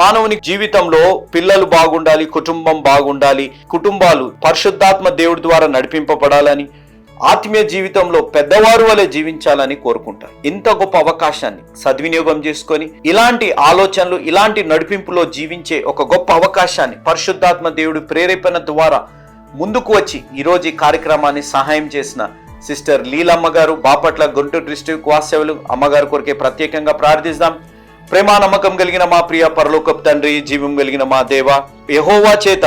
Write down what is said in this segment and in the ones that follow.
మానవుని జీవితంలో పిల్లలు బాగుండాలి కుటుంబం బాగుండాలి కుటుంబాలు పరిశుద్ధాత్మ దేవుడి ద్వారా నడిపింపబడాలని ఆత్మీయ జీవితంలో పెద్దవారు వలె జీవించాలని కోరుకుంటారు. ఇంత గొప్ప అవకాశాన్ని సద్వినియోగం చేసుకొని ఇలాంటి ఆలోచనలు ఇలాంటి నడిపింపులో జీవించే ఒక గొప్ప అవకాశాన్ని పరిశుద్ధాత్మ దేవుడి ప్రేరేపణ ద్వారా ముందుకు వచ్చి ఈరోజు ఈ కార్యక్రమాన్ని సహాయం చేసిన సిస్టర్ లీలమ్మ గారు బాపట్ల గుంటూరు డిస్ట్రిక్ట్ వాసేవలు అమ్మగారి కొరకే ప్రత్యేకంగా ప్రార్థిస్తాం. ప్రేమ నమ్మకం కలిగిన మా ప్రియ పరలోకపు తండ్రి జీవం కలిగిన మా దేవ యహోవా చేత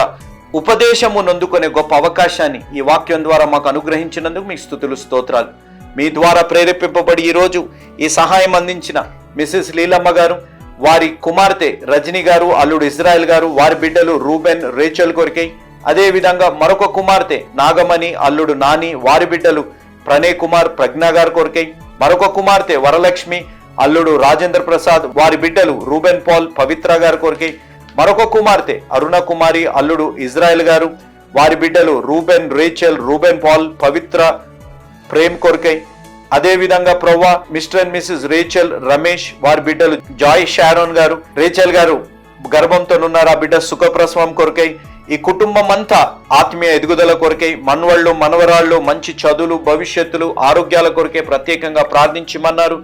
ఉపదేశము నందుకునే గొప్ప అవకాశాన్ని ఈ వాక్యం ద్వారా మాకు అనుగ్రహించినందుకు మీకు స్థుతులు స్తోత్రాలు. మీ ద్వారా ప్రేరేపింపబడి ఈరోజు ఈ సహాయం అందించిన మిసెస్ లీలమ్మ గారు వారి కుమార్తె రజనీ గారు అల్లుడు ఇజ్రాయెల్ గారు వారి బిడ్డలు రూబెన్ రేచల్ కొరికై అదేవిధంగా మరొక కుమార్తె నాగమణి అల్లుడు నాని వారి బిడ్డలు ప్రణయ్ కుమార్ ప్రజ్ఞ గారు కొరికై మరొక కుమార్తె వరలక్ష్మి అల్లుడు రాజేంద్ర ప్రసాద్ వారి బిడ్డలు రూబెన్ పాల్ పవిత్ర గారి కొరకై మరొక కుమార్తె అరుణ కుమారి అల్లుడు ఇజ్రాయెల్ గారు వారి బిడ్డలు రూబెన్ రేచల్ రూబెన్ పాల్ పవిత్ర ప్రేమ్ కొరకై. అదేవిధంగా ప్రవ్వా Mr and Mrs Rachel Ramesh వారి బిడ్డలు జాయ్ షారోన్ గారు రేచెల్ గారు గర్భంతోనున్నారు ఆ బిడ్డ సుఖప్రసవం కొరకై. ఈ కుటుంబం అంతా ఆత్మీయ ఎదుగుదల కొరకై మన్వళ్ళు మనవరాళ్ళు మంచి చదువులు భవిష్యత్తులు ఆరోగ్యాల కొరకే ప్రత్యేకంగా ప్రార్థించమన్నారు.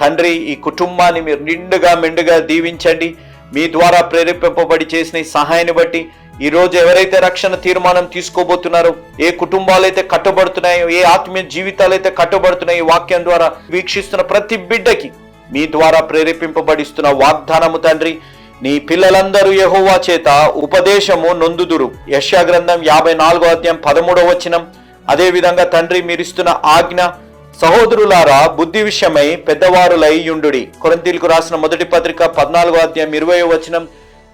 తండ్రి ఈ కుటుంబాన్ని మీరు నిండుగా మెండుగా దీవించండి. మీ ద్వారా ప్రేరేపింపబడి చేసిన ఈ సహాయాన్ని బట్టి ఈరోజు ఎవరైతే రక్షణ తీర్మానం తీసుకోబోతున్నారో ఏ కుటుంబాలు అయితే కట్టబడుతున్నాయో ఏ ఆత్మీయ జీవితాలైతే కట్టబడుతున్నాయో వాక్యం ద్వారా వీక్షిస్తున్న ప్రతి బిడ్డకి మీ ద్వారా ప్రేరేపింపబడిస్తున్న వాగ్దానము తండ్రి. నీ పిల్లలందరూ యహోవా చేత ఉపదేశము నొందుదురు. యశ్యా గ్రంథం యాభై నాలుగో అధ్యాయం పదమూడవ వచనం. అదేవిధంగా తండ్రి మీరిస్తున్న ఆజ్ఞ సహోదరులారా బుద్ధి విషయమై పెద్దవారులై యుండుడి కొరంతీలకు రాసిన మొదటి పత్రిక పద్నాలుగో అధ్యాయం ఇరవై వచనం.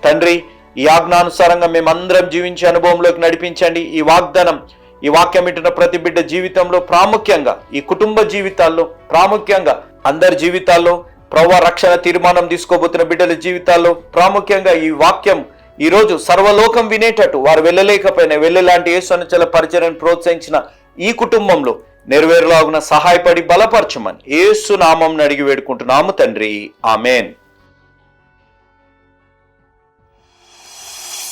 తండ్రి ఈ ఆజ్ఞానుసారంగా మేమందరం జీవించే అనుభవంలోకి నడిపించండి. ఈ వాగ్దానం ఈ వాక్యం ఇటున్న ప్రతి బిడ్డ జీవితంలో ప్రాముఖ్యంగా ఈ కుటుంబ జీవితాల్లో ప్రాముఖ్యంగా అందరి జీవితాల్లో ప్రవ రక్షణ తీర్మానం తీసుకోబోతున్న బిడ్డల జీవితాల్లో ప్రాముఖ్యంగా ఈ వాక్యం ఈరోజు సర్వలోకం వినేటట్టు వారు వెళ్ళలేకపోయినా ఏ యేసునచల పరిచయం ప్రోత్సహించిన ఈ కుటుంబంలో నెరవేరులాగున సహాయపడి బలపరచమని ఏసు నామం అడిగి వేడుకుంటున్నాము తండ్రి. ఆమెన్.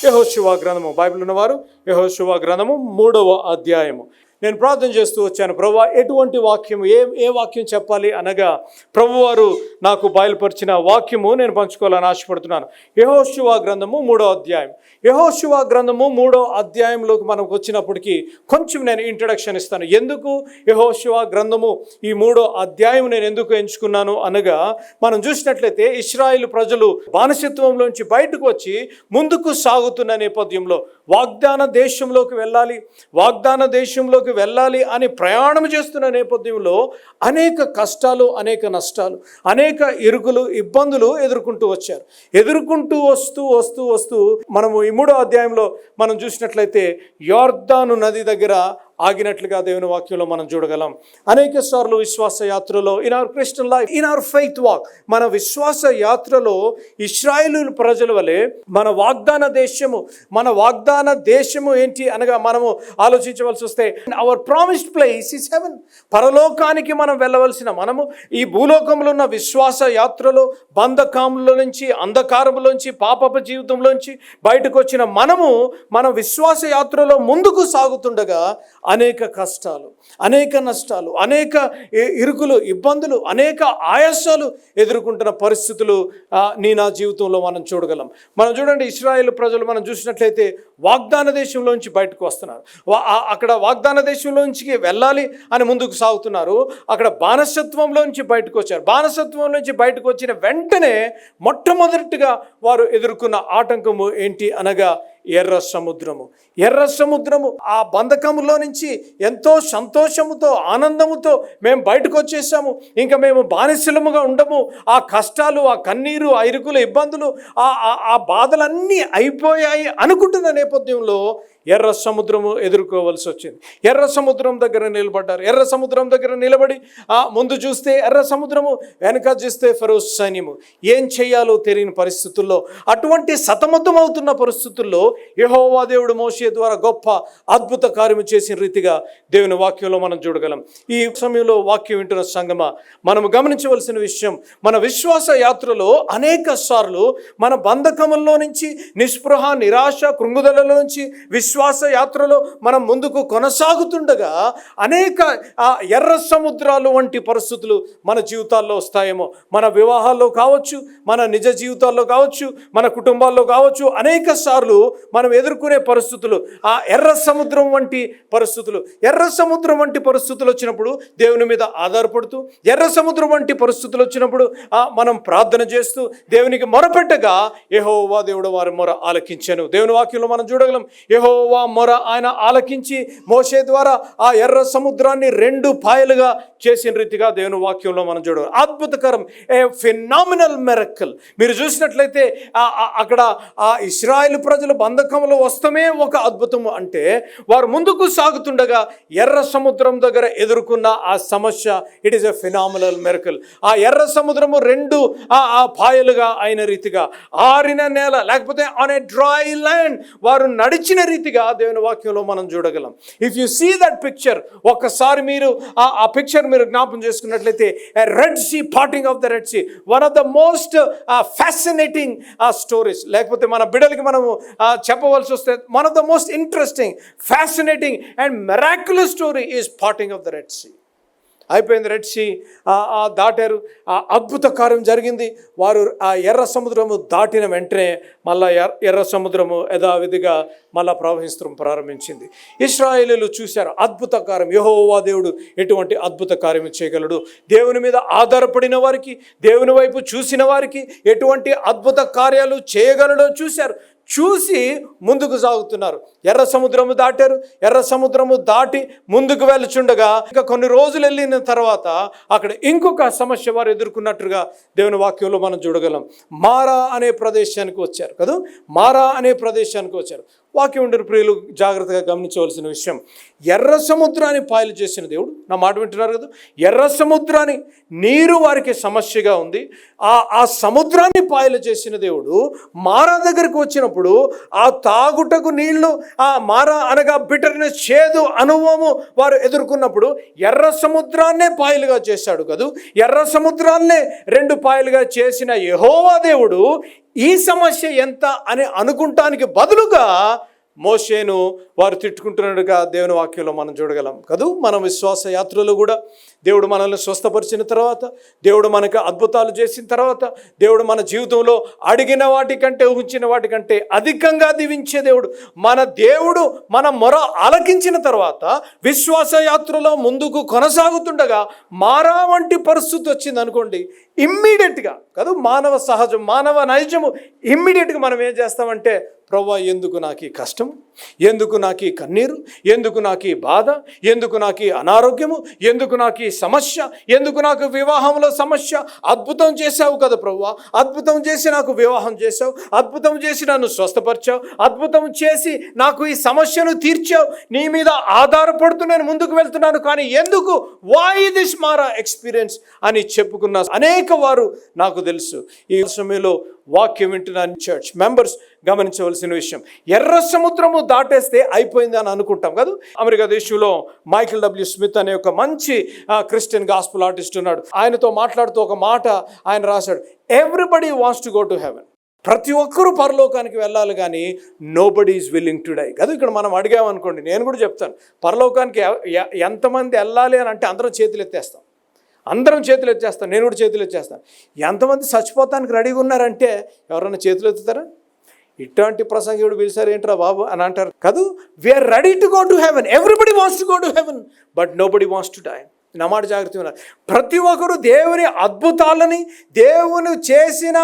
యహోశివ గ్రంథము బైబిల్ ఉన్నవారు యహోశివ గ్రంథము మూడవ అధ్యాయము. నేను ప్రార్థన చేస్తూ వచ్చాను ప్రభు ఎటువంటి వాక్యం ఏ ఏ వాక్యం చెప్పాలి? అనగా ప్రభువారు నాకు బయలుపరిచిన వాక్యము నేను పంచుకోవాలని ఆశపడుతున్నాను. యహోశివ గ్రంథము మూడో అధ్యాయం. యహోశివా గ్రంథము మూడో అధ్యాయంలోకి మనకు వచ్చినప్పటికీ కొంచెం నేను ఇంట్రడక్షన్ ఇస్తాను. ఎందుకు? యహోశివా గ్రంథము ఈ మూడో అధ్యాయం నేను ఎందుకు ఎంచుకున్నాను? అనగా మనం చూసినట్లయితే ఇస్రాయిల్ ప్రజలు బానిసత్వంలోంచి బయటకు వచ్చి ముందుకు సాగుతున్న నేపథ్యంలో వాగ్దాన దేశంలోకి వెళ్ళాలి. వాగ్దాన దేశంలోకి వెళ్ళాలి అని ప్రయాణం చేస్తున్న నేపథ్యంలో అనేక కష్టాలు అనేక నష్టాలు అనేక ఇరుకులు ఇబ్బందులు ఎదుర్కొంటూ వచ్చారు. ఎదుర్కొంటూ వస్తూ వస్తూ వస్తూ మనము ఈ మూడో అధ్యాయంలో మనం చూసినట్లయితే యోర్దాను నది దగ్గర ఆగినట్లుగా దేవుని వాక్యంలో మనం చూడగలం. అనేక సార్లు విశ్వాస యాత్రలో in our Christian life in our faith walk మన విశ్వాస యాత్రలో ఇస్రాయేలు ప్రజల వలె మన వాగ్దాన దేశము మన వాగ్దాన దేశము ఏంటి అనగా మనము ఆలోచించవలసి వస్తే our promised place is heaven పరలోకానికి మనం వెళ్ళవలసిన మనము ఈ భూలోకంలో ఉన్న విశ్వాస యాత్రలో బంధకాముల నుంచి అంధకారములోంచి పాపపు జీవితంలోంచి బయటకు వచ్చిన మనము మన విశ్వాస యాత్రలో ముందుకు సాగుతుండగా అనేక కష్టాలు అనేక నష్టాలు అనేక ఇరుకులు ఇబ్బందులు అనేక ఆయాసాలు ఎదుర్కొంటున్న పరిస్థితులు నీ నా జీవితంలో మనం చూడగలం. మనం చూడండి ఇస్రాయేల్ ప్రజలు మనం చూసినట్లయితే వాగ్దాన దేశంలోంచి బయటకు వస్తున్నారు. అక్కడ వాగ్దాన దేశంలోంచి వెళ్ళాలి అని ముందుకు సాగుతున్నారు. అక్కడ బానిసత్వంలోంచి బయటకు వచ్చారు. బానిసత్వం నుంచి బయటకు వచ్చిన వెంటనే మొట్టమొదటిగా వారు ఎదుర్కొన్న ఆటంకము ఏంటి అనగా ఎర్ర సముద్రము. ఎర్ర సముద్రము ఆ బంధకములో నుంచి ఎంతో సంతోషముతో ఆనందముతో మేము బయటకు వచ్చేసాము ఇంకా మేము బానిసలముగా ఉండము. ఆ కష్టాలు ఆ కన్నీరు ఆ ఇరుకుల ఇబ్బందులు ఆ ఆ- ఆ బాధలన్నీ అయిపోయాయి అనుకుంటున్న నేపథ్యంలో ఎర్ర సముద్రము ఎదుర్కోవలసి వచ్చింది. ఎర్ర సముద్రం దగ్గర నిలబడ్డారు. ఎర్ర సముద్రం దగ్గర నిలబడి ఆ ముందు చూస్తే ఎర్ర సముద్రము వెనక చూస్తే ఫరోజ్ సైన్యము. ఏం చేయాలో తెలియని పరిస్థితుల్లో అటువంటి సతమతం అవుతున్న పరిస్థితుల్లో యహోవా దేవుడు మోసే ద్వారా గొప్ప అద్భుత కార్యము చేసిన రీతిగా దేవుని వాక్యంలో మనం చూడగలం. ఈ సమయంలో వాక్యం వింటున్న సంగమ మనం గమనించవలసిన విషయం మన విశ్వాస యాత్రలో అనేక సార్లు మన బంధకముల్లో నుంచి నిస్పృహ నిరాశ కృంగుదలలో నుంచి విశ్వాస యాత్రలో మనం ముందుకు కొనసాగుతుండగా అనేక ఆ ఎర్ర సముద్రాలు వంటి పరిస్థితులు మన జీవితాల్లో వస్తాయేమో. మన వివాహాల్లో కావచ్చు మన నిజ జీవితాల్లో కావచ్చు మన కుటుంబాల్లో కావచ్చు అనేక సార్లు మనం ఎదుర్కొనే పరిస్థితులు ఆ ఎర్ర సముద్రం వంటి పరిస్థితులు. ఎర్ర సముద్రం వంటి పరిస్థితులు వచ్చినప్పుడు దేవుని మీద ఆధారపడుతూ ఎర్ర సముద్రం వంటి పరిస్థితులు వచ్చినప్పుడు ఆ మనం ప్రార్థన చేస్తూ దేవునికి మొరపెట్టగా ఏహోవా దేవుడు వారి మొర ఆలకించాను. దేవుని వాక్యంలో మనం చూడగలం యహోవా మొర ఆయన ఆలకించి మోసే ద్వారా ఆ ఎర్ర సముద్రాన్ని రెండు పాయలుగా చేసిన రీతిగా దేవుని వాక్యంలో మనం చూడగలం అద్భుతకరం. ఏ ఫినామినల్ మెరక్కల్ మీరు చూసినట్లయితే ఆ- అక్కడ ఆ ఇస్రాయల్ ప్రజలు బంధకంలో వస్తమే ఒక అద్భుతము అంటే వారు ముందుకు సాగుతుండగా ఎర్ర సముద్రం దగ్గర ఎదుర్కొన్న ఆ సమస్య it is a phenomenal miracle ఆ ఎర్ర సముద్రము రెండు ఆ ఆ పాయలుగా అయిన రీతిగా ఆరిన నేల లేకపోతే ఆన్ ఏ డ్రై ల్యాండ్ వారు నడిచిన రీతిగా దేవుని వాక్యంలో మనం చూడగలం. If you see that picture ఒక్కసారి మీరు ఆ పిక్చర్ మీరు జ్ఞాపం చేసుకున్నట్లయితే Red Sea parting of the Red Sea one of the most fascinating stories లేకపోతే మన బిడ్డలకి మనము చెప్పవలసి వస్తే one of the most interesting fascinating and miraculous story is parting of the Red Sea అయిపోయింది రెడ్ సీ. ఆ- దాటారు. ఆ అద్భుత కార్యం జరిగింది. వారు ఆ ఎర్ర సముద్రము దాటిన వెంటనే మళ్ళా ఎర్ర ఎర్ర సముద్రము యథావిధిగా మళ్ళా ప్రవహించడం ప్రారంభించింది. ఇస్రాయేలీలు చూశారు అద్భుత కార్యం. యహోవా దేవుడు ఎటువంటి అద్భుత కార్యం చేయగలడు? దేవుని మీద ఆధారపడిన వారికి దేవుని వైపు చూసిన వారికి ఎటువంటి అద్భుత కార్యాలు చేయగలడో చూశారు. చూసి ముందుకు సాగుతున్నారు. ఎర్ర సముద్రము దాటారు. ఎర్ర సముద్రము దాటి ముందుకు వెళ్ళుచుండగా ఇంకా కొన్ని రోజులు వెళ్ళిన తర్వాత అక్కడ ఇంకొక సమస్య వారు ఎదుర్కొన్నట్టుగా దేవుని వాక్యంలో మనం చూడగలం. మారా అనే ప్రదేశానికి వచ్చారు కదా? మారా అనే ప్రదేశానికి వచ్చారు. వాక్యం ఉండరు. ప్రియులు జాగ్రత్తగా గమనించవలసిన విషయం ఎర్ర సముద్రాన్ని పాయలు చేసిన దేవుడు. నా మాట వింటున్నారు కదా? ఎర్ర సముద్రాన్ని నీరు వారికి సమస్యగా ఉంది. ఆ ఆ సముద్రాన్ని పాయలు చేసిన దేవుడు మారా దగ్గరికి వచ్చినప్పుడు ఆ తాగుటకు నీళ్ళు ఆ మారా అనగా బిటర్నెస్ చేదు అనుభవము వారు ఎదుర్కొన్నప్పుడు ఎర్ర సముద్రాన్నే పాయలుగా చేశాడు కదూ? ఎర్ర సముద్రాన్నే రెండు పాయలుగా చేసిన యహోవా దేవుడు ఈ సమస్య ఎంత అని అనుకుంటానికి బదులుగా మోషేను వారు తిట్టుకుంటున్నట్టుగా దేవుని వాక్యంలో మనం చూడగలం. కదూ? మన విశ్వాస యాత్రలో కూడా దేవుడు మనల్ని స్వస్థపరిచిన తర్వాత దేవుడు మనకు అద్భుతాలు చేసిన తర్వాత దేవుడు మన జీవితంలో అడిగిన వాటికంటే ఊహించిన వాటికంటే అధికంగా దీవించే దేవుడు. మన దేవుడు మన మొర ఆలకించిన తర్వాత విశ్వాసయాత్రలో ముందుకు కొనసాగుతుండగా మారా వంటి పరిస్థితి వచ్చింది అనుకోండి ఇమ్మీడియట్గా కాదు మానవ సహజం మానవ నైజము ఇమ్మీడియట్గా మనం ఏం చేస్తామంటే ప్రభా ఎందుకు నాకు ఈ కష్టం ఎందుకు నాకు ఈ కన్నీరు? ఎందుకు నాకు ఈ బాధ? ఎందుకు నాకు ఈ అనారోగ్యము? ఎందుకు నాకు ఈ సమస్య? ఎందుకు నాకు వివాహంలో సమస్య? అద్భుతం చేశావు కదా ప్రవ్వా. అద్భుతం చేసి నాకు వివాహం చేశావు. అద్భుతం చేసి నన్ను స్వస్థపరిచావు. అద్భుతం చేసి నాకు ఈ సమస్యను తీర్చావు. నీ మీద ఆధారపడుతూ నేను ముందుకు వెళ్తున్నాను. కానీ ఎందుకు? వై దిస్ మారా ఎక్స్పీరియన్స్ అని చెప్పుకున్న అనేక వారు నాకు తెలుసు. ఈ సమయంలో వాక్యం వింటున్న చర్చ్ మెంబర్స్ గమనించవలసిన విషయం. ఎర్ర సముద్రము దాటేస్తే అయిపోయింది అని అనుకుంటాం కదా? అమెరికా దేశంలో మైకిల్ డబ్ల్యూ స్మిత్ అనే ఒక మంచి క్రిస్టియన్ గాస్పుల్ ఆర్టిస్ట్ ఉన్నాడు. ఆయనతో మాట్లాడుతూ ఒక మాట ఆయన రాశాడు. Everybody wants to go to heaven ప్రతి ఒక్కరూ పరలోకానికి వెళ్ళాలి కానీ nobody is willing to die కదా ఇక్కడ మనం అడిగామనుకోండి నేను కూడా చెప్తాను. పరలోకానికి ఎంతమంది వెళ్ళాలి అని అంటే అందరం చేతులు ఎత్తేస్తాం. అందరం చేతులు ఎత్తేస్తాం నేను కూడా చేతులు ఎత్తేస్తాను. ఎంతమంది చచ్చిపోతానికి రెడీగా ఉన్నారంటే ఎవరైనా చేతులు ఎత్తుతారా? ఇట్లాంటి ప్రసంగుడు పిలిచారు ఏంట్రా బాబు? అని అంటారు. కాదు we are ready to go to heaven everybody wants to go to heaven but nobody wants to die నా మాట జాగ్రత్త ఉన్నారు ప్రతి ఒక్కరు దేవుని అద్భుతాలని దేవుని చేసిన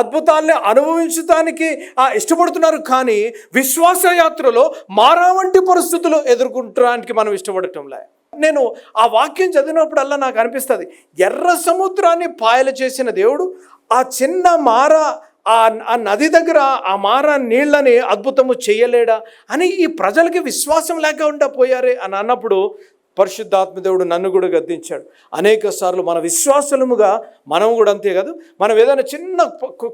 అద్భుతాలని అనుభవించడానికి ఇష్టపడుతున్నారు కానీ విశ్వాస యాత్రలో మారా వంటి పరిస్థితులు ఎదుర్కొంటానికి మనం ఇష్టపడటంలే. నేను ఆ వాక్యం చదివినప్పుడల్లా నాకు అనిపిస్తుంది ఎర్ర సముద్రాన్ని పాయలు చేసిన దేవుడు ఆ చిన్న మార ఆ నది దగ్గర ఆ మార నీళ్ళని అద్భుతము చేయలేడా అని ఈ ప్రజలకి విశ్వాసం లేకుండా పోయారే అని అన్నప్పుడు పరిశుద్ధాత్మదేవుడు నన్ను కూడా గద్దించాడు. అనేక సార్లు మన విశ్వాసముగా మనం కూడా అంతే కాదు మనం ఏదైనా చిన్న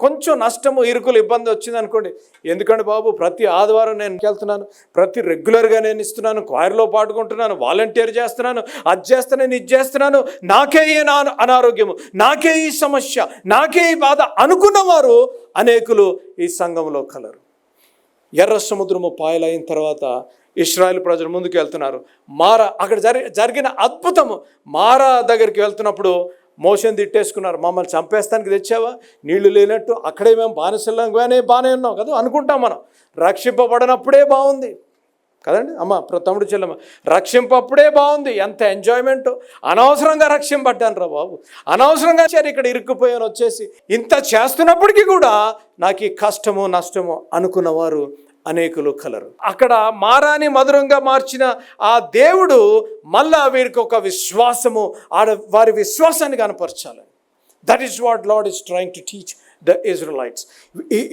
కొంచెం నష్టము ఇరుకులు ఇబ్బంది వచ్చింది అనుకోండి ఎందుకంటే బాబు ప్రతి ఆదివారం నేను వెళ్తున్నాను ప్రతి రెగ్యులర్గా నేను ఇస్తున్నాను క్వైర్లో పాడుకుంటున్నాను వాలంటీర్ చేస్తున్నాను అది చేస్తున్నాను ఇది చేస్తున్నాను నాకే ఈ నా- అనారోగ్యము నాకే ఈ సమస్య నాకే ఈ బాధ అనుకున్నవారు అనేకులు ఈ సంఘంలో కలరు. ఎర్ర సముద్రము పాయలైన తర్వాత ఇస్రాయల్ ప్రజలు ముందుకు వెళ్తున్నారు. మారా అక్కడ జరి జరిగిన అద్భుతము. మారా దగ్గరికి వెళ్తున్నప్పుడు మోషన్ తిట్టేసుకున్నారు. మమ్మల్ని చంపేస్తానికి తెచ్చావా? నీళ్ళు లేనట్టు అక్కడే మేము బానిసలంగానే బాగానే ఉన్నాం కదా అనుకుంటాం మనం. రక్షింపబడినప్పుడే బాగుంది కదండి? అమ్మ ప్ర- తమ్ముడు చెల్లమ్మ. రక్షింపప్పుడే బాగుంది ఎంత ఎంజాయ్మెంట్. అనవసరంగా రక్షింపడ్డాను రా బాబు. అనవసరంగా సరే ఇక్కడ ఇరుక్కుపోయాను వచ్చేసి. ఇంత చేస్తున్నప్పటికీ కూడా నాకు ఈ కష్టము నష్టము అనుకున్నవారు అనేకులు కలరు. అక్కడ మారాని మధురంగా మార్చిన ఆ దేవుడు మళ్ళా వీరికి ఒక విశ్వాసము ఆడ వారి విశ్వాసాన్ని కనపరచాలని. That is what Lord is trying to teach the Israelites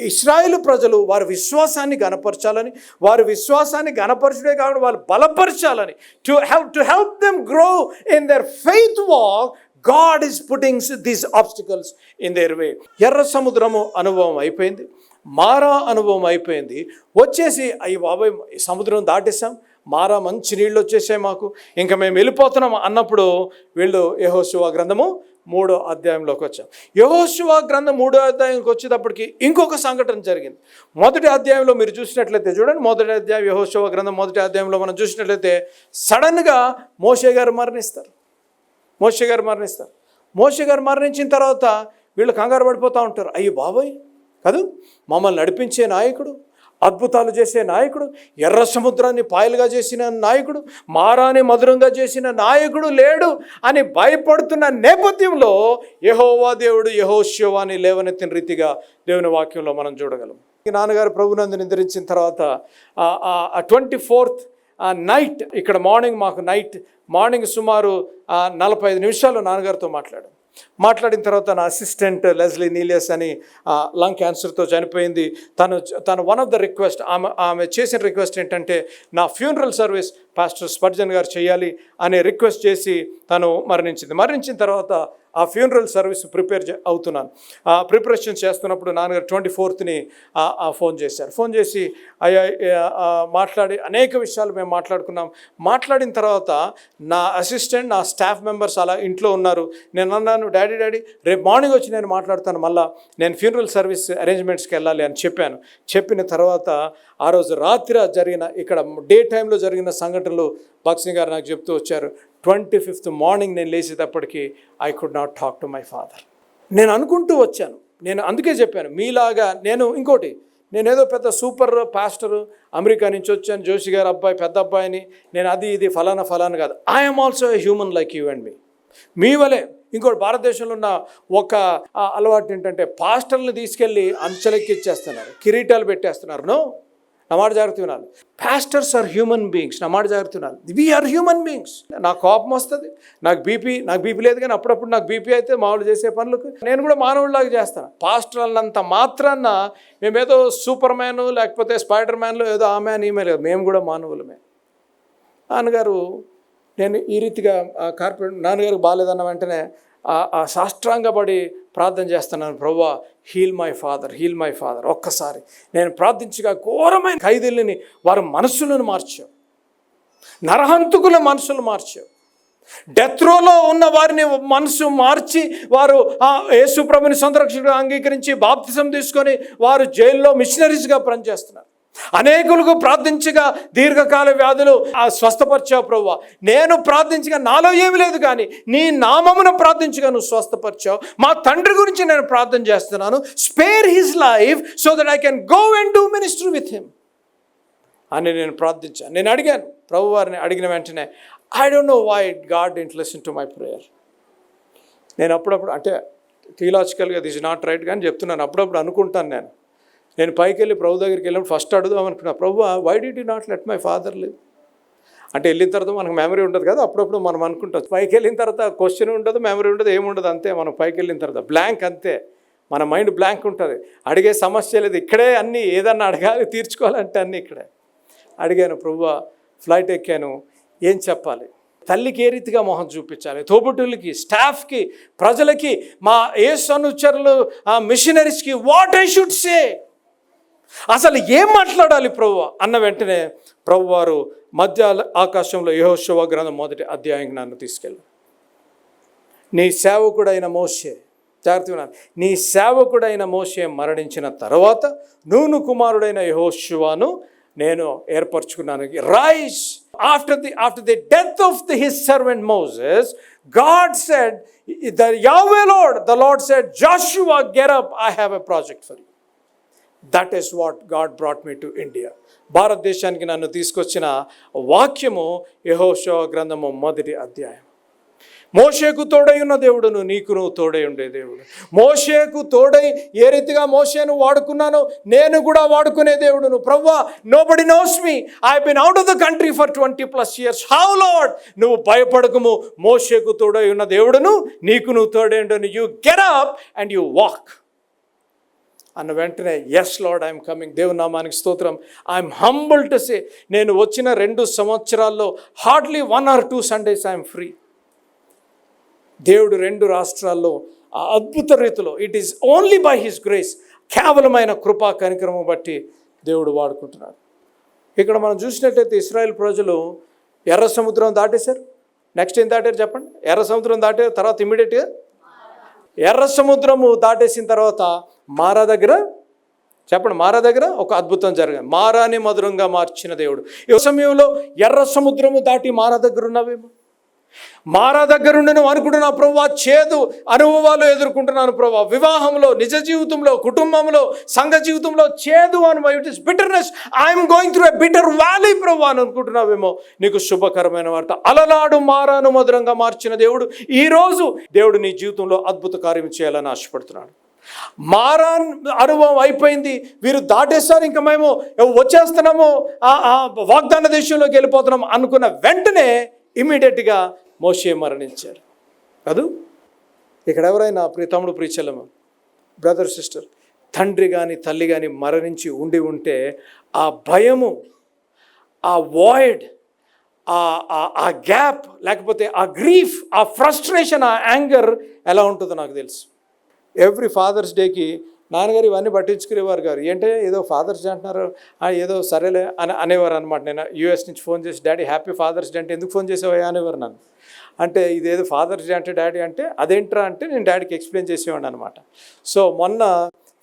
Israel ప్రజలు వారి విశ్వాసాన్ని గనపరచాలని వారి విశ్వాసాన్ని గనపరచడే కాకుండా వాళ్ళు బలపరచాలని. To help to help them grow in their faith walk God is putting these obstacles in their way ఎర్ర సముద్రము అనుభవం అయిపోయింది. మారా అనుభవం అయిపోయింది. వచ్చేసి అయ్యి బాబాయ్ సముద్రం దాటేసాం మారా మంచి నీళ్ళు వచ్చేసాయి మాకు. ఇంకా మేము వెళ్ళిపోతున్నాం అన్నప్పుడు వీళ్ళు యహోశివ గ్రంథము మూడో అధ్యాయంలోకి వచ్చాం. యహోశివ గ్రంథం మూడో అధ్యాయంకి వచ్చేటప్పటికి ఇంకొక సంఘటన జరిగింది. మొదటి అధ్యాయంలో మీరు చూసినట్లయితే చూడండి మొదటి అధ్యాయం యహోశివ గ్రంథం మొదటి అధ్యాయంలో మనం చూసినట్లయితే సడన్గా మోషే గారు మరణిస్తారు. మోషే గారు మరణిస్తారు. మోషే గారు మరణించిన తర్వాత వీళ్ళు కంగారు పడిపోతూ ఉంటారు. అయ్యి బాబోయ్ కాదు మమ్మల్ని నడిపించే నాయకుడు అద్భుతాలు చేసే నాయకుడు ఎర్ర సముద్రాన్ని పాయలుగా చేసిన నాయకుడు మారాని మధురంగా చేసిన నాయకుడు లేడు అని భయపడుతున్న నేపథ్యంలో యహోవా దేవుడు యహోశివాని లేవనెత్తిన రీతిగా దేవుని వాక్యంలో మనం చూడగలం. ఈ నాన్నగారు ప్రభునందు నిద్రించిన తర్వాత ట్వంటీ ఫోర్త్ నైట్ ఇక్కడ మార్నింగ్ మాకు నైట్ మార్నింగ్ సుమారు నలభై ఐదు నిమిషాలు నాన్నగారితో మాట్లాడాం. మాట్లాడిన తర్వాత నా అసిస్టెంట్ లెజ్లీ నీలియస్ అని లంగ్ క్యాన్సర్తో చనిపోయింది. తను తను వన్ ఆఫ్ ద రిక్వెస్ట్ ఆమె ఆమె చేసిన రిక్వెస్ట్ ఏంటంటే నా ఫ్యూనరల్ సర్వీస్ పాస్టర్ స్పర్జన్ గారు చేయాలి అనే రిక్వెస్ట్ చేసి తను మరణించింది. మరణించిన తర్వాత ఆ ఫ్యూనరల్ సర్వీస్ ప్రిపేర్ అవుతున్నాను. ఆ ప్రిపరేషన్ చేస్తున్నప్పుడు నాన్నగారు ట్వంటీ ఫోర్త్ని ఫోన్ చేశారు. ఫోన్ చేసి అయ్యా మాట్లాడి అనేక విషయాలు మేము మాట్లాడుకున్నాం. మాట్లాడిన తర్వాత నా అసిస్టెంట్ నా స్టాఫ్ మెంబర్స్ అలా ఇంట్లో ఉన్నారు. నేను అన్నాను డాడీ డాడీ రేపు మార్నింగ్ వచ్చి నేను మాట్లాడతాను. మళ్ళా నేను ఫ్యూనరల్ సర్వీస్ అరేంజ్మెంట్స్కి వెళ్ళాలి అని చెప్పాను. చెప్పిన తర్వాత ఆ రోజు రాత్రి జరిగిన ఇక్కడ డే టైంలో జరిగిన సంఘటనలు బాక్సింగ్ గారు నాకు చెప్తూ వచ్చారు. ట్వంటీ ఫిఫ్త్ మార్నింగ్ నేను లేచేటప్పటికి I could not talk to my father. నేను అనుకుంటూ వచ్చాను. నేను అందుకే చెప్పాను మీలాగా నేను ఇంకోటి నేను ఏదో పెద్ద సూపర్ పాస్టర్ అమెరికా నుంచి వచ్చాను జోషి గారు అబ్బాయి పెద్ద అబ్బాయిని నేను అది ఇది ఫలానా ఫలానా కాదు. I'm also a human like you and me మీ వలే ఇంకోటి భారతదేశంలో ఉన్న ఒక అలవాటు ఏంటంటే పాస్టర్ని తీసుకెళ్ళి అంచెలెక్కిచ్చేస్తున్నారు కిరీటాలు పెట్టేస్తున్నారు. నో నా మాట జాగ్రత్త వినాలి పాస్టర్స్ ఆర్ హ్యూమన్ బీయింగ్స్ నా మాట జాగ్రత్త వినాలి వి ఆర్ హ్యూమన్ బీయింగ్స్ నాకు కోపం వస్తుంది నాకు బీపీ నాకు బీపీ లేదు కానీ అప్పుడప్పుడు నాకు బీపీ అయితే మామూలు చేసే పనులకు నేను కూడా మానవుడిలాగా చేస్తాను. పాస్టర్ అన్నంత మాత్రాన మేమేదో సూపర్ మ్యాన్ లేకపోతే స్పైడర్ మ్యాన్లో ఏదో ఆ మ్యాన్ ఈ మ్యాన్ లేదు. మేము కూడా మానవులమే. నాన్నగారు నేను ఈ రీతిగా కార్పొరేట్ నాన్నగారికి బాగాలేదన్న వెంటనే ఆ- సాష్టాంగపడి ప్రార్థన చేస్తున్నాను ప్రవ్వా heal my father heal my father ఒక్కసారి నేను ప్రార్థించగా ఘోరమైన ఖైదీలని వారి మనస్సులను మార్చావు నరహంతుకుల మనసులు మార్చావు డెత్ రోలో ఉన్న వారిని మనసు మార్చి వారు ఆ యేసుప్రభుని సంరక్షకుడు అంగీకరించి బాప్తిజం తీసుకొని వారు జైల్లో మిషనరీస్గా పనిచేస్తున్నారు. అనేకులకు ప్రార్థించగా దీర్ఘకాల వ్యాధులు ఆ స్వస్థపరిచావు ప్రవ్వా. నేను ప్రార్థించగా నాలో ఏమి లేదు కానీ నీ నామమున ప్రార్థించగా నువ్వు స్వస్థపరిచావు. మా తండ్రి గురించి నేను ప్రార్థన చేస్తున్నాను. Spare his life so that I can go and do minister with him అని నేను ప్రార్థించాను. నేను అడిగాను. ప్రభు వారిని అడిగిన వెంటనే I don't know why God didn't listen to my prayer నేను అప్పుడప్పుడు అంటే థియలాజికల్గా దిస్ నాట్ రైట్ కానీ చెప్తున్నాను. అప్పుడప్పుడు అనుకుంటాను నేను. నేను పైకి వెళ్ళి ప్రభు దగ్గరికి వెళ్ళినప్పుడు ఫస్ట్ అడుగుదాం అనుకున్నా ప్రభు why did you not let my father live అంటే వెళ్ళిన తర్వాత మనకు మెమరీ ఉండదు కదా అప్పుడప్పుడు మనం అనుకుంటాం పైకి వెళ్ళిన తర్వాత క్వశ్చన్ ఉండదు మెమరీ ఉండదు ఏముండదు అంతే మనం పైకి వెళ్ళిన తర్వాత బ్లాంక్ అంతే. మన మైండ్ బ్లాంక్ ఉంటుంది. అడిగే సమస్య లేదు ఇక్కడే అన్నీ ఏదన్నా అడగాలి తీర్చుకోవాలంటే అన్నీ ఇక్కడే. అడిగాను ప్రభు ఫ్లైట్ ఎక్కాను ఏం చెప్పాలి? తల్లికి ఏ రీతిగా మొహం చూపించాలి? తోబుట్టులకి స్టాఫ్కి ప్రజలకి మా ఏ సనుచరులు ఆ మిషనరీస్కి వాట్ ఐ షుడ్ సే అసలు ఏం మాట్లాడాలి ప్రభు అన్న వెంటనే ప్రభు వారు మధ్య ఆకాశంలో యెహోషువ గ్రంథం మొదటి అధ్యాయం నన్ను తీసుకెళ్ళి. నీ సేవకుడైన మోసే జాగ్రత్తగా నీ సేవకుడైన మోసే మరణించిన తర్వాత నూను కుమారుడైన యహోశివాను నేను ఏర్పరచుకున్నాను. Rise after the after the death of the his servant Moses God said the Yahweh Lord the Lord said Joshua get up I have a project for you. That is what God brought me to India భారతదేశానికి నన్ను తీసుకొచ్చిన వాక్యము యహోషో గ్రంథము మొదటి అధ్యాయం. మోషేకు తోడై ఉన్న దేవుడును నీకు నువ్వు తోడై ఉండే దేవుడు. మోషేకు తోడై ఏ రీతిగా మోషేను వాడుకున్నానో నేను కూడా వాడుకునే దేవుడును. ప్రవ్వా nobody knows me I been out of the country for twenty plus years how Lord నువ్వు భయపడకము. మోషేకు తోడై ఉన్న దేవుడును నీకు నువ్వు తోడై ఉండను. You get up and you walk అన్న వెంటనే ఎస్ లార్డ్ ఐఎమ్ కమింగ్ దేవుని నామానికి స్తోత్రం. ఐఎమ్ హంబుల్ టు సే నేను వచ్చిన రెండు సంవత్సరాల్లో hardly one or two Sundays I'm free దేవుడు రెండు రాష్ట్రాల్లో ఆ అద్భుత రీతిలో it is only by his grace కేవలమైన కృపా కనిక్రమం బట్టి దేవుడు వాడుకుంటున్నాడు. ఇక్కడ మనం చూసినట్లయితే ఇస్రాయల్ ప్రజలు ఎర్ర సముద్రం దాటేశారు. నెక్స్ట్ ఏం దాటారు చెప్పండి? ఎర్ర సముద్రం దాటారు తర్వాత ఇమీడియట్గా ఎర్ర సముద్రము దాటేసిన తర్వాత మారా దగ్గర చెప్పండి మారా దగ్గర ఒక అద్భుతం జరిగింది మారాని మధురంగా మార్చిన దేవుడు. ఈ సమయంలో ఎర్ర సముద్రము దాటి మారా దగ్గర ఉన్నావేమో? మారా దగ్గర ఉండి నువ్వు అనుకుంటున్నా ప్రభా చేదు అనుభవాలు ఎదుర్కొంటున్నాను ప్రభా. వివాహంలో నిజ జీవితంలో కుటుంబంలో సంఘ జీవితంలో చేదు అనుభవం it is bitterness I'm going through a bitter valley ప్రభా అని అనుకుంటున్నావేమో? నీకు శుభకరమైన వార్త. అలనాడు మారాను మధురంగా మార్చిన దేవుడు. ఈరోజు దేవుడు నీ జీవితంలో అద్భుత కార్యం చేయాలని ఆశపడుతున్నాడు. మారాన్ అనుభవం అయిపోయింది. వీరు దాటేస్తారు ఇంకా మేము వచ్చేస్తున్నాము. ఆ ఆ వాగ్దాన దేశంలోకి వెళ్ళిపోతున్నాం అనుకున్న వెంటనే ఇమీడియట్గా మోషే మరణించారు. కాదు ఇక్కడ ఎవరైనా ప్రీతముడు ప్రియచలము బ్రదర్ సిస్టర్ తండ్రి కానీ తల్లి కానీ మరణించి ఉండి ఉంటే ఆ భయము ఆ వాయిడ్ ఆ గ్యాప్ లేకపోతే ఆ గ్రీఫ్ ఆ ఫ్రస్ట్రేషన్ ఆ యాంగర్ ఎలా ఉంటుందో నాకు తెలుసు. ఎవ్రీ ఫాదర్స్ డేకి నాన్నగారు ఇవన్నీ పట్టించుకునేవారు గారు ఏంటంటే ఏదో ఫాదర్స్ డే అంటున్నారు ఏదో సరేలే అని అనేవారు అనమాట నేను యూఎస్ నుంచి ఫోన్ చేసి డాడీ హ్యాపీ ఫాదర్స్ డే అంటే ఎందుకు ఫోన్ చేసేవా అనేవారు నన్ను. అంటే ఇదేదో ఫాదర్స్ డే అంటే డాడీ అంటే అదేంట్రా అంటే నేను డాడీకి ఎక్స్ప్లెయిన్ చేసేవాడిని అనమాట సో మొన్న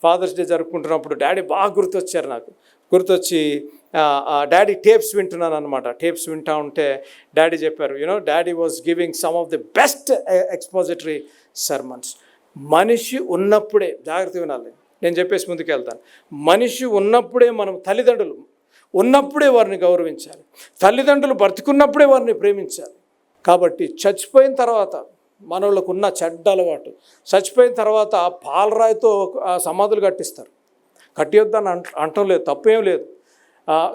ఫాదర్స్ డే జరుపుకుంటున్నప్పుడు డాడీ బాగా గుర్తొచ్చారు నాకు. గుర్తొచ్చి డాడీ టేప్స్ వింటున్నాను అనమాట టేప్స్ వింటా ఉంటే డాడీ చెప్పారు you know daddy was giving some of the best expository sermons మనిషి ఉన్నప్పుడే జాగ్రత్త వినాలి. నేను చెప్పేసి ముందుకు వెళ్తాను మనిషి ఉన్నప్పుడే మనం తల్లిదండ్రులు ఉన్నప్పుడే వారిని గౌరవించాలి. తల్లిదండ్రులు బ్రతికున్నప్పుడే వారిని ప్రేమించాలి. కాబట్టి చచ్చిపోయిన తర్వాత మనోళ్ళకు ఉన్న చెడ్డ అలవాటు చచ్చిపోయిన తర్వాత పాలరాయితో సమాధులు కట్టిస్తారు. కట్టియొద్దని అంట అంటం లేదు తప్పేం లేదు.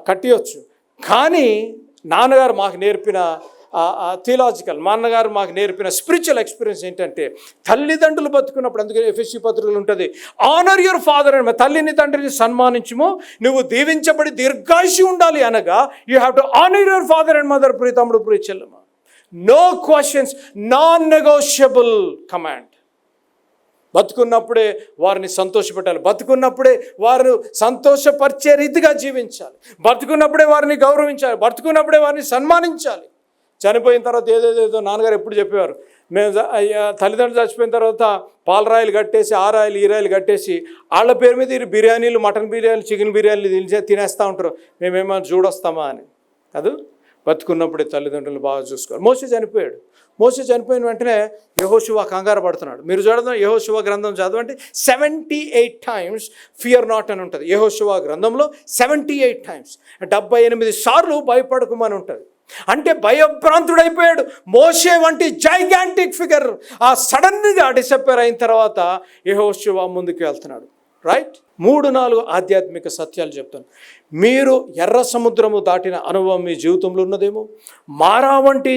కట్టియొచ్చు. కానీ నాన్నగారు మాకు నేర్పిన థియలాజికల్ మా అన్నగారు మాకు నేర్పిన స్పిరిచువల్ ఎక్స్పీరియన్స్ ఏంటంటే తల్లిదండ్రులు బతుకున్నప్పుడు అందుకే ఎఫ్ఎస్సి పత్రికలు ఉంటుంది ఆనర్ యువర్ ఫాదర్ అండ్ తల్లిని తండ్రిని సన్మానించము నువ్వు దీవించబడి దీర్ఘాయుషి ఉండాలి అనగా you have to honour your father and mother ప్రియ తమ్ముడు no questions non negotiable command బతుకున్నప్పుడే వారిని సంతోషపెట్టాలి బతుకున్నప్పుడే వారు సంతోషపరిచే రీతిగా జీవించాలి బతుకున్నప్పుడే వారిని గౌరవించాలి బతుకున్నప్పుడే వారిని సన్మానించాలి. చనిపోయిన తర్వాత ఏదేదేదో నాన్నగారు ఎప్పుడు చెప్పేవారు. మేము తల్లిదండ్రులు చచ్చిపోయిన తర్వాత పాలరాయిలు కట్టేసి ఆరాయిలు ఈరాయిలు కట్టేసి వాళ్ళ పేరు మీద ఈ బిర్యానీలు మటన్ బిర్యానీలు చికెన్ బిర్యానీలు తినే తినేస్తూ ఉంటారు. మేమేమైనా చూడొస్తామా అని. కాదు? బతుకున్నప్పుడే తల్లిదండ్రులు బాగా చూసుకోవాలి మోసే చనిపోయాడు. మోసే చనిపోయిన వెంటనే యహోశివ కంగారు పడుతున్నాడు. మీరు చూడదాం యహోశివ గ్రంథం చదవండి. Seventy eight times fear not అని ఉంటుంది. యహోశివ గ్రంథంలో సెవెంటీ ఎయిట్ టైమ్స్ డెబ్బై ఎనిమిది సార్లు భయపడకమని ఉంటుంది. అంటే భయభ్రాంతుడైపోయాడు. మోషే వంటి జైగాంటిక్ ఫిగర్ ఆ సడన్గా డిసప్పేర్ అయిన తర్వాత యహోశివ ముందుకు వెళ్తున్నాడు. రైట్ మూడు నాలుగు ఆధ్యాత్మిక సత్యాలు చెప్తాను. మీరు ఎర్ర సముద్రము దాటిన అనుభవం మీ జీవితంలో ఉన్నదేమో? మారా వంటి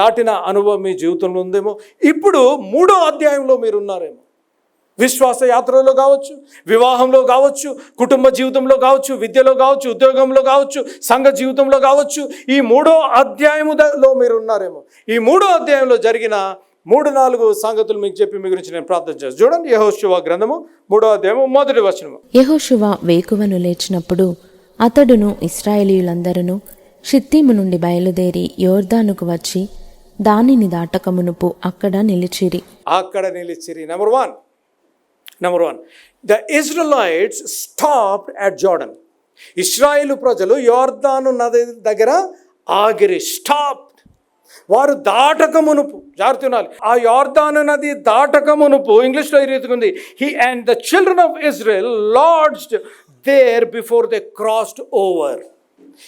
దాటిన అనుభవం మీ జీవితంలో ఉందేమో ఇప్పుడు మూడో అధ్యాయంలో మీరు ఉన్నారేమో విశ్వాస యాత్రలో కావచ్చు వివాహంలో కావచ్చు కుటుంబ జీవితంలో కావచ్చు విద్యలో కావచ్చు ఉద్యోగంలో కావచ్చు సంఘ జీవితంలో కావచ్చు ఈ మూడో అధ్యాయములో మీరు ఉన్నారేమో ఈ మూడో అధ్యాయంలో జరిగిన మూడు నాలుగు సంగతులు మీకు చెప్పి మీ గురించి నేను ప్రార్థన చేస్తాను. చూడండి యెహోషువ గ్రంథము మూడో అధ్యాయము మొదటి వచనము. యెహోషువ వేకువను లేచినప్పుడు అతడును ఇస్రాయేలీయులందరూ షిత్తీము నుండి బయలుదేరి యోర్దానుకు వచ్చి దానిని దాటకమునుపు అక్కడ నిలిచిరి. అక్కడ నిలిచిరి. Number one number one the Israelites stop at Jordan ఇస్రాయేలు ప్రజలు యోర్దాను నది దగ్గర ఆగిరి స్టాప్ వారు దాటక మునుపు జాగ్రత్త ఆ యోర్దాను నది దాటక మునుపు ఇంగ్లీష్లో ఈ రీతిగా ఉంది? He and the children of Israel lodged there before they crossed over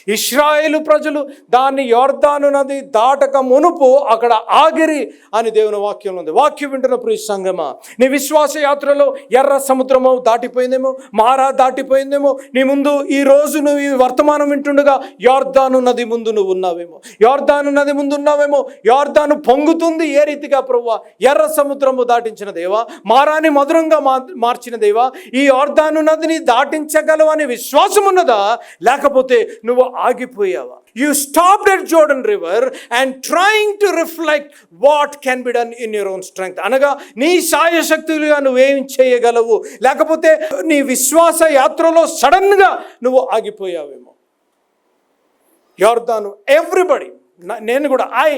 ఇస్రాయేలు ప్రజలు దాన్ని యోర్దాను నది దాటక మునుపు అక్కడ ఆగిరి అని దేవుని వాక్యంలో ఉంది. వాక్యం వింటున్న ప్రియ సంగమా నీ విశ్వాస యాత్రలో ఎర్ర సముద్రము దాటిపోయిందేమో మారా దాటిపోయిందేమో నీ ముందు ఈ రోజు నువ్వు ఈ వర్తమానం వింటుండగా యోర్దాను నది ముందు నువ్వు ఉన్నావేమో. యోర్దాను నది ముందు ఉన్నావేమో యోర్దాను పొంగుతుంది ఏ రీతిగా ప్రభు ఎర్ర సముద్రము దాటించిన దేవా మారాని మధురంగా మార్చిన దేవా ఈ యోర్దాను నదిని దాటించగలవు అనే విశ్వాసం ఉన్నదా లేకపోతే నువ్వు ఆగిపోయావా? You stop at Jordan river and trying to reflect what can be done in your own strength అనగా నీ సాయశక్తులుగా నువ్వేం చేయగలవు? లేకపోతే నీ విశ్వాస యాత్రలో సడన్గా నువ్వు ఆగిపోయావేమో? యోర్దాను ఎవ్రీబడి నేను కూడా ఐ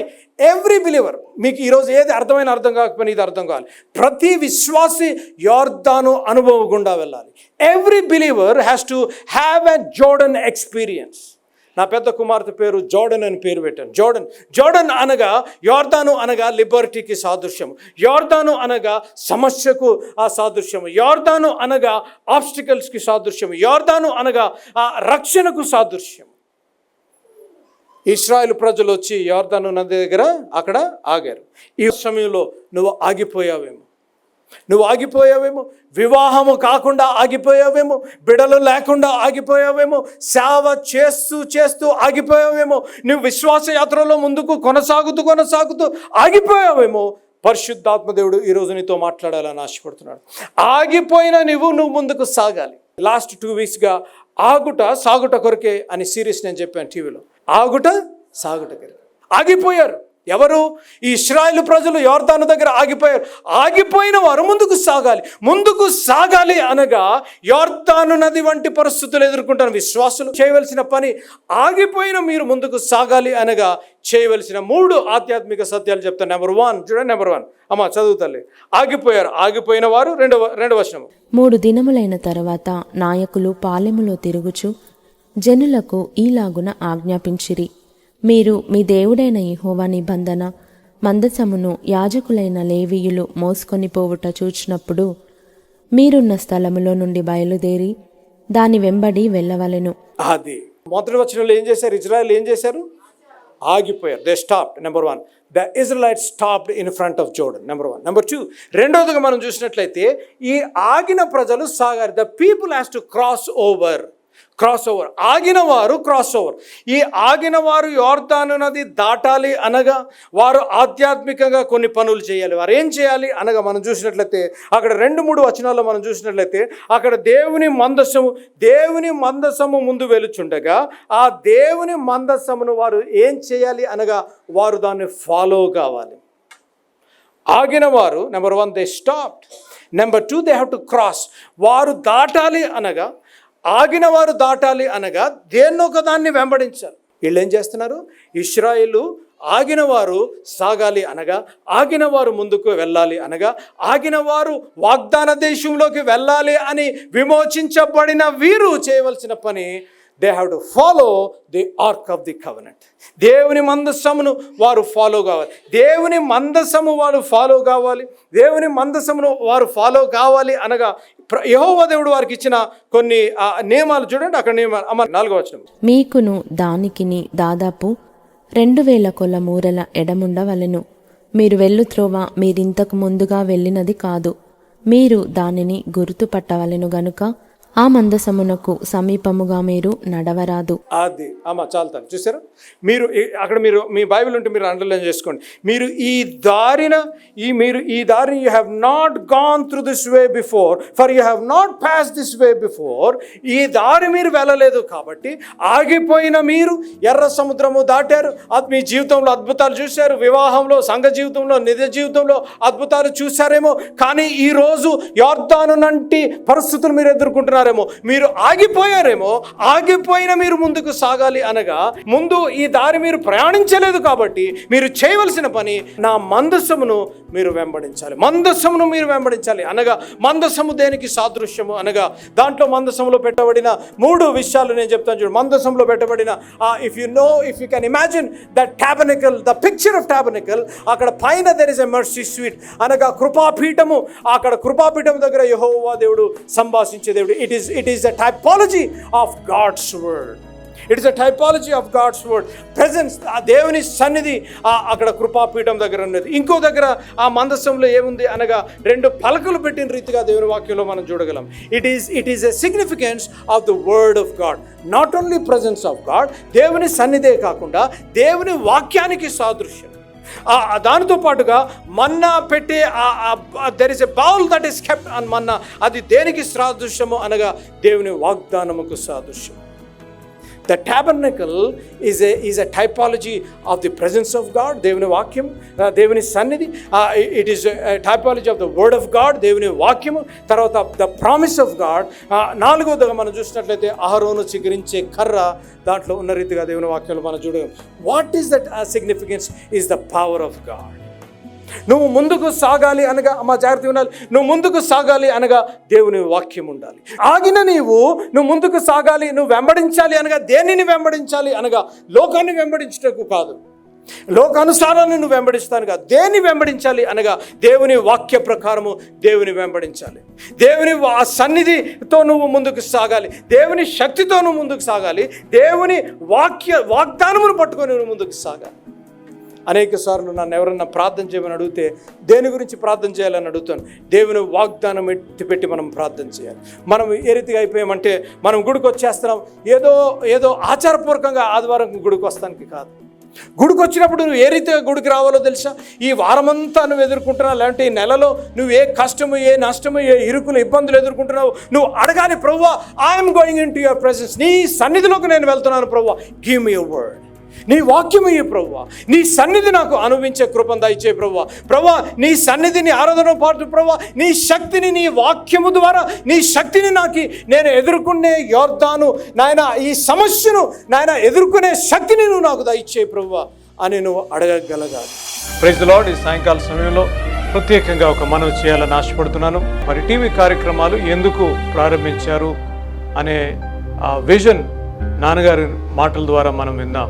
ఎవ్రీ బిలీవర్ మీకు ఈరోజు ఏది అర్థమైన అర్థం కాకపోయినా ఇది అర్థం కావాలి. ప్రతి విశ్వాసి యోర్దాను అనుభవం గుండా వెళ్ళాలి. Every believer has to have a Jordan experience నా పెద్ద కుమార్తె పేరు జోర్డన్ అని పేరు పెట్టాను. జోర్డన్ జోర్డన్ అనగా యోర్దాను అనగా లిబర్టీకి సాదృశ్యం యోర్దాను అనగా సమస్యకు ఆ సాదృశ్యం యోర్దాను అనగా ఆబ్స్టికల్స్కి సాదృశ్యం యోర్దాను అనగా ఆ రక్షణకు సాదృశ్యం ఇస్రాయల్ ప్రజలు వచ్చి యోర్దాను నది దగ్గర అక్కడ ఆగారు. ఈ సమయంలో నువ్వు ఆగిపోయావేమో. నువ్వు ఆగిపోయావేమో. వివాహము కాకుండా ఆగిపోయావేమో. బిడలు లేకుండా ఆగిపోయావేమో. సేవ చేస్తూ చేస్తూ ఆగిపోయావేమో. నువ్వు విశ్వాస యాత్రలో ముందుకు కొనసాగుతూ కొనసాగుతూ ఆగిపోయావేమో. పరిశుద్ధాత్మదేవుడు ఈరోజు నీతో మాట్లాడాలని ఆశపడుతున్నాడు. ఆగిపోయిన నువ్వు నువ్వు ముందుకు సాగాలి. లాస్ట్ టూ వీక్స్గా ఆగుట సాగుట కొరకే అని సిరీస్ నేను చెప్పాను టీవీలో. ఆగుట సాగుట ఆగిపోయారు. ఎవరు? ఈ ఇస్రాయేల్ ప్రజలు యోర్దాను దగ్గర ఆగిపోయారు. ఆగిపోయిన వారు ముందుకు సాగాలి. ముందుకు సాగాలి అనగా యోర్దాను నది వంటి పరిస్థితులు ఎదుర్కొంటారు విశ్వాసులు చేయవలసిన పని ఆగిపోయిన మీరు ముందుకు సాగాలి అనగా చేయవలసిన మూడు ఆధ్యాత్మిక సత్యాలు చెప్తాను నెంబర్ వన్ చూడండి నెంబర్ వన్ అమ్మ చదువుతలే ఆగిపోయారు. ఆగిపోయిన వారు రెండవ రెండవ వచనము మూడు దినములైన తర్వాత నాయకులు పాలెములో తిరుగుచు జనులకు ఈలాగున ఆజ్ఞాపించిరి. మీరు మీ దేవుడైన యెహోవా నిబంధన మందసమును యాజకులైన లేవీయులు మోసుకొని పోవుట చూచినప్పుడు మీరున్న స్థలములో నుండి బయలుదేరి దాని వెంబడి వెళ్ళవలెను. అది. మొదటి వచనంలో ఏం చేశారు? ఇజ్రాయల్ ఏం చేశారు? ఆగిపోయారు. They stop number one the Israel stopped in front of Jordan number one number two రెండవదిగా మనం చూసినట్లయితే ఈ ఆగిన ప్రజలు సాగారు. The people has to cross over cross over ఆగిన వారు క్రాస్ ఓవర్ ఈ ఆగిన వారు యోర్దాను నది దాటాలి అనగా వారు ఆధ్యాత్మికంగా కొన్ని పనులు చేయాలి. వారు ఏం చేయాలి అనగా మనం చూసినట్లయితే అక్కడ రెండు మూడు వచనాల్లో మనం చూసినట్లయితే అక్కడ దేవుని మందస్సము దేవుని మందస్సము ముందు వెలుచుండగా ఆ దేవుని మందస్సమును వారు ఏం చేయాలి అనగా వారు దాన్ని ఫాలో కావాలి. ఆగిన వారు number one they stop number two they have to cross వారు దాటాలి అనగా ఆగిన వారు దాటాలి అనగా దేన్నొక దాన్ని వెంబడించాలి వీళ్ళు ఏం చేస్తున్నారు? ఇస్రాయిలు ఆగిన వారు సాగాలి అనగా ఆగిన వారు ముందుకు వెళ్ళాలి అనగా ఆగిన వారు వాగ్దాన దేశంలోకి వెళ్ళాలి అని విమోచించబడిన వీరు చేయవలసిన పని they have to follow the ark of the covenant దేవుని మందస్సమును వారు ఫాలో కావాలి. దేవుని మందస్సము వారు ఫాలో కావాలి. దేవుని మందస్సమును వారు ఫాలో కావాలి అనగా యహోవ దేవుడు వారికి ఇచ్చిన కొన్ని ఆ, నియమాలు చూడండి. అక్కడ నియమాలు. అమ్మ నాలుగో వచ్చిన మీకును దానికిని దాదాపు రెండు వేల కొల మూరల ఎడముండవలెను. మీరు వెళ్ళు త్రోవ మీరింతకు ముందుగా వెళ్ళినది కాదు. మీరు దానిని గుర్తుపట్టవలెను గనుక ఆ మందసమునకు సమీపముగా మీరు నడవరాదు. అది అమ్మ చాలుతాను చూసారా? మీరు అక్కడ మీరు మీ బైబిల్ ఉంటే మీరు అండర్లైన్ చేసుకోండి. మీరు ఈ దారిన ఈ మీరు ఈ దారి you have not gone through this way before for you have not pass this way before ఈ దారి మీరు వెళ్ళలేదు కాబట్టి ఆగిపోయిన మీరు ఎర్ర సముద్రము దాటారు. అది మీ జీవితంలో అద్భుతాలు చూశారు. వివాహంలో సంఘ జీవితంలో నిజ జీవితంలో అద్భుతాలు చూశారేమో. కానీ ఈ రోజు యార్దాను నంటి పరిస్థితులు మీరు ఎదుర్కొంటున్నారేమో మీరు ఆగిపోయారేమో ఆగిపోయిన మీరు ముందుకు సాగాలి అనగా ముందు ఈ దారి మీరు ప్రయాణించలేదు కాబట్టి మీరు చేయవలసిన పని నా మందస్సమును మీరు వెంబడించాలి. మందస్సమును మీరు వెంబడించాలి అనగా మందస్సము దేనికి సాదృశ్యము అనగా దాంట్లో మందసములో పెట్టబడిన మూడు విషయాలు నేను చెప్తాను చూడు. మందసంలో పెట్టబడిన if you know if you can imagine the tabernacle the picture of tabernacle అక్కడ పైన there is a mercy seat అనగా కృపాపీఠము. అక్కడ కృపాపీఠం దగ్గర యహోవా దేవుడు సంభాషించే దేవుడు. It is it is the typology of God's word it is a typology of God's word presence ఆ దేవుని సన్నిధి ఆ అక్కడ కృపాపీఠం దగ్గర ఉన్నది. ఇంకో దగ్గర ఆ మందస్సంలో ఏముంది అనగా రెండు పలకలు పెట్టిన రీతిగా దేవుని వాక్యంలో మనం చూడగలం. It is it is a significance of the word of God not only presence of God దేవుని సన్నిధే కాకుండా దేవుని వాక్యానికి సాదృశ్యం. దానితో పాటుగా మన్నా పెట్టే there is a bowl that is kept on manna. అది దేనికి సాదృశ్యము అనగా దేవుని వాగ్దానముకు సాదృశ్యం the tabernacle is is a typology of the presence of God దేవుని వాక్యం దేవుని సన్నిధి it is typology of the word of God దేవుని వాక్యము తర్వాత ద ప్రామిస్ ఆఫ్ గాడ్ నాలుగోదిగా మనం చూసినట్లయితే అహరోను చిగురించే కర్ర దాంట్లో ఉన్న రీతిగా దేవుని వాక్యంలో మనం చూడగలం. What is that significance is the power of God నువ్వు ముందుకు సాగాలి అనగా అమ్మ జాగ్రత్త ఉండాలి. నువ్వు ముందుకు సాగాలి అనగా దేవుని వాక్యం ఉండాలి. ఆగిన నీవు నువ్వు ముందుకు సాగాలి నువ్వు వెంబడించాలి అనగా దేనిని వెంబడించాలి అనగా లోకాన్ని వెంబడించటకు కాదు. లోకానుసారాన్ని నువ్వు వెంబడిస్తాను కాదు. దేన్ని వెంబడించాలి అనగా దేవుని వాక్య ప్రకారము దేవుని వెంబడించాలి. దేవుని సన్నిధితో నువ్వు ముందుకు సాగాలి. దేవుని శక్తితో నువ్వు ముందుకు సాగాలి. దేవుని వాక్య వాగ్దానమును పట్టుకొని నువ్వు ముందుకు సాగాలి. అనేక సార్లు నన్ను ఎవరన్నా ప్రార్థన చేయమని అడిగితే దేని గురించి ప్రార్థన చేయాలని అడుగుతాను? దేవుని వాగ్దానం ఎత్తి పెట్టి మనం ప్రార్థన చేయాలి. మనం ఏ రీతిగా అయిపోయామంటే మనం గుడికి వచ్చేస్తున్నాం. ఏదో ఏదో ఆచారపూర్వకంగా ఆదివారం గుడికి వస్తానికి కాదు. గుడికి వచ్చినప్పుడు నువ్వు ఏ రీతిగా గుడికి రావాలో తెలుసా? ఈ వారమంతా నువ్వు ఎదుర్కొంటున్నావు. లేదంటే ఈ నెలలో నువ్వు ఏ కష్టము ఏ నష్టము ఏ ఇరుకులు ఇబ్బందులు ఎదుర్కొంటున్నావు? నువ్వు అడగాలి ప్రవ్వా I'm going into your presence నీ సన్నిధిలోకి నేను వెళ్తున్నాను ప్రవ్వా గివ్ మీ వర్డ్ నీ వాక్యమయ్యే ఇయ్యి ప్రవ్వా నీ సన్నిధి నాకు అనుభవించే కృపం దయచే ప్రవ్వా ప్రవ్వా నీ సన్నిధిని ఆరాధన పాటు ప్రవ్వా నీ శక్తిని నీ వాక్యము ద్వారా నీ శక్తిని నాకు నేను ఎదుర్కొనే యోర్ధాను నాయన ఈ సమస్యను నాయన ఎదుర్కొనే శక్తిని నువ్వు నాకు దయచే ప్రవ్వా అని నువ్వు అడగగలగాలి. ప్రజలో ఈ సాయంకాల సమయంలో ప్రత్యేకంగా ఒక మనవి చేయాలని ఆశపడుతున్నాను. మరి టీవీ కార్యక్రమాలు ఎందుకు ప్రారంభించారు అనే విజన్ నాన్నగారి మాటల ద్వారా మనం విందాం.